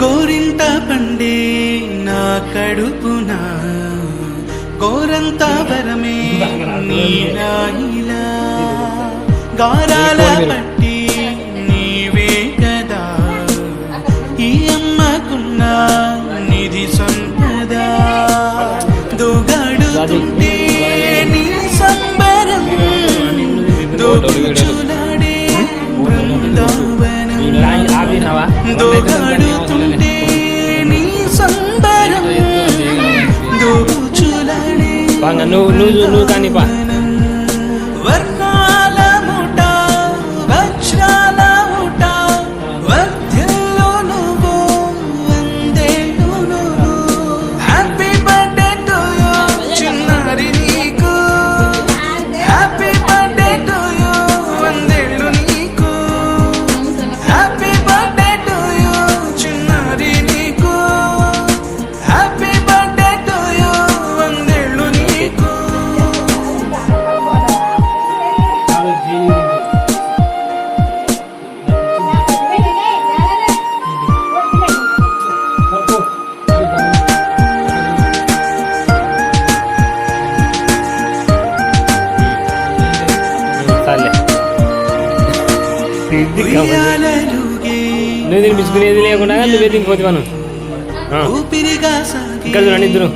గోరింట పండే నా కడుపున గోరంత వరమే నీలా గారాల పట్టి నీవే కదా ఈ అమ్మకున్న నిధి సంపదా. దూగాడుతుంటే నీ సంబరం దూకుచులాడే బృందావనం. దోగాడుతుంటే hanggang nununutan pa. నువ్వు తినిపించుకునేది లేకుండా నువ్వే తినిపోతే మనం. ఇక్కడ చూడండి ఇద్దరు.